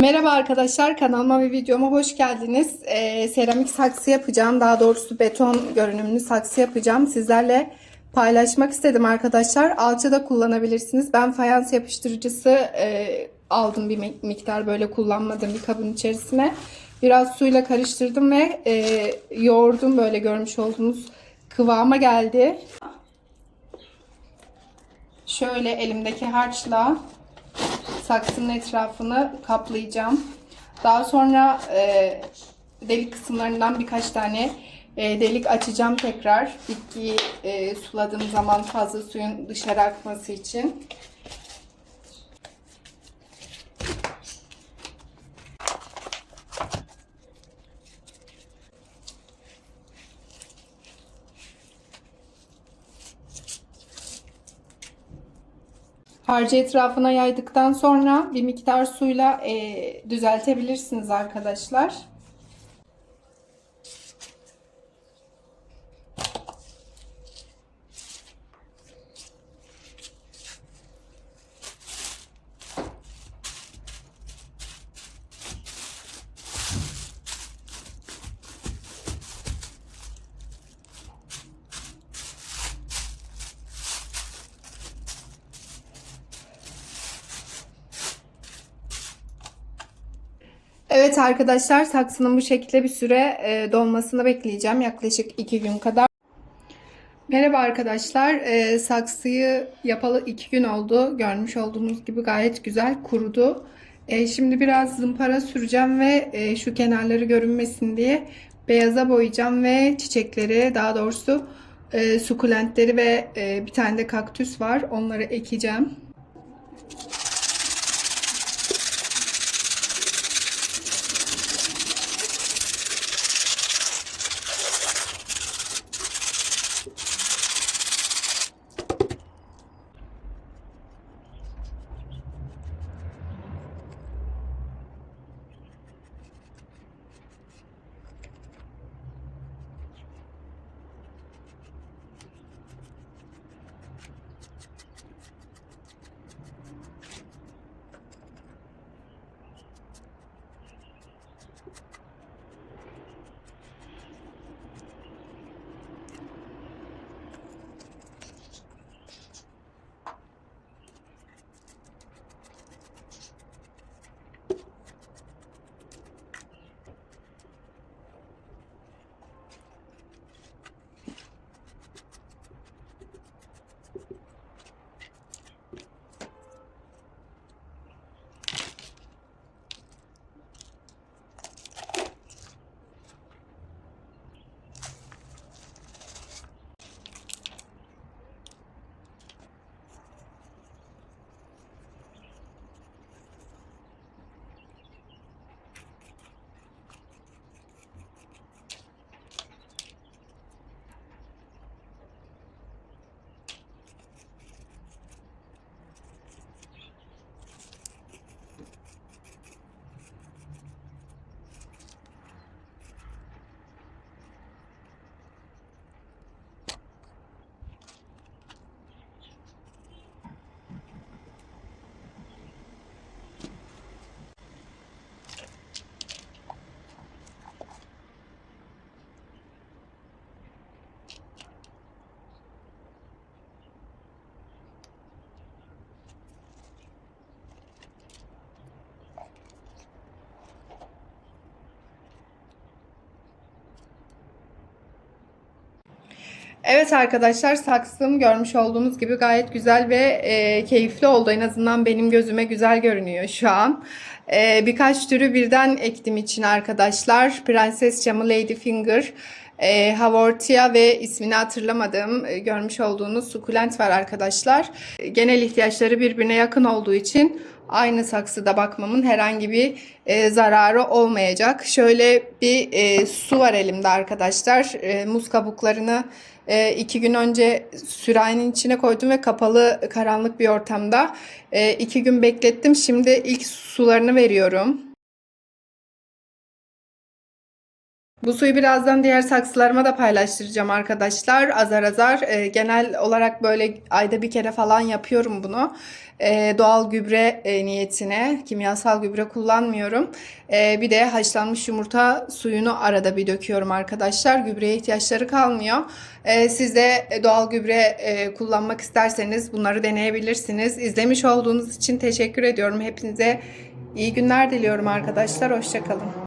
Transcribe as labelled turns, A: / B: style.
A: Merhaba arkadaşlar kanalıma ve videoma hoş geldiniz. Ee, seramik saksı yapacağım. Daha doğrusu beton görünümlü saksı yapacağım. Sizlerle paylaşmak istedim arkadaşlar. Alçı da kullanabilirsiniz. Ben fayans yapıştırıcısı e, aldım bir mi- miktar böyle kullanmadığım bir kabın içerisine. Biraz suyla karıştırdım ve e, yoğurdum böyle görmüş olduğunuz kıvama geldi. Şöyle elimdeki harçla saksının etrafını kaplayacağım. Daha sonra e, delik kısımlarından birkaç tane e, delik açacağım tekrar. Bitkiyi e, suladığım zaman fazla suyun dışarı akması için. Harcı etrafına yaydıktan sonra bir miktar suyla e, düzeltebilirsiniz arkadaşlar. Evet arkadaşlar saksının bu şekilde bir süre e, dolmasını bekleyeceğim. Yaklaşık 2 gün kadar. Merhaba arkadaşlar. E, saksıyı yapalı 2 gün oldu. Görmüş olduğunuz gibi gayet güzel kurudu. E, şimdi biraz zımpara süreceğim ve e, şu kenarları görünmesin diye beyaza boyayacağım ve çiçekleri daha doğrusu e, sukulentleri ve e, bir tane de kaktüs var. Onları ekeceğim. Evet arkadaşlar saksım görmüş olduğunuz gibi gayet güzel ve e, keyifli oldu. En azından benim gözüme güzel görünüyor şu an. E, birkaç türü birden ektim için arkadaşlar. Prenses Camı Ladyfinger, e, Haworthia ve ismini hatırlamadığım e, görmüş olduğunuz sukulent var arkadaşlar. E, Genel ihtiyaçları birbirine yakın olduğu için aynı saksıda bakmamın herhangi bir e, zararı olmayacak. Şöyle bir e, su var elimde arkadaşlar. E, muz kabuklarını e, iki gün önce sürahinin içine koydum ve kapalı karanlık bir ortamda e, iki gün beklettim. Şimdi ilk sularını veriyorum. Bu suyu birazdan diğer saksılarıma da paylaştıracağım arkadaşlar. Azar azar. Ee, genel olarak böyle ayda bir kere falan yapıyorum bunu. Ee, doğal gübre e, niyetine. Kimyasal gübre kullanmıyorum. Ee, bir de haşlanmış yumurta suyunu arada bir döküyorum arkadaşlar. Gübreye ihtiyaçları kalmıyor. Ee, siz de doğal gübre e, kullanmak isterseniz bunları deneyebilirsiniz. İzlemiş olduğunuz için teşekkür ediyorum. Hepinize iyi günler diliyorum arkadaşlar. Hoşçakalın.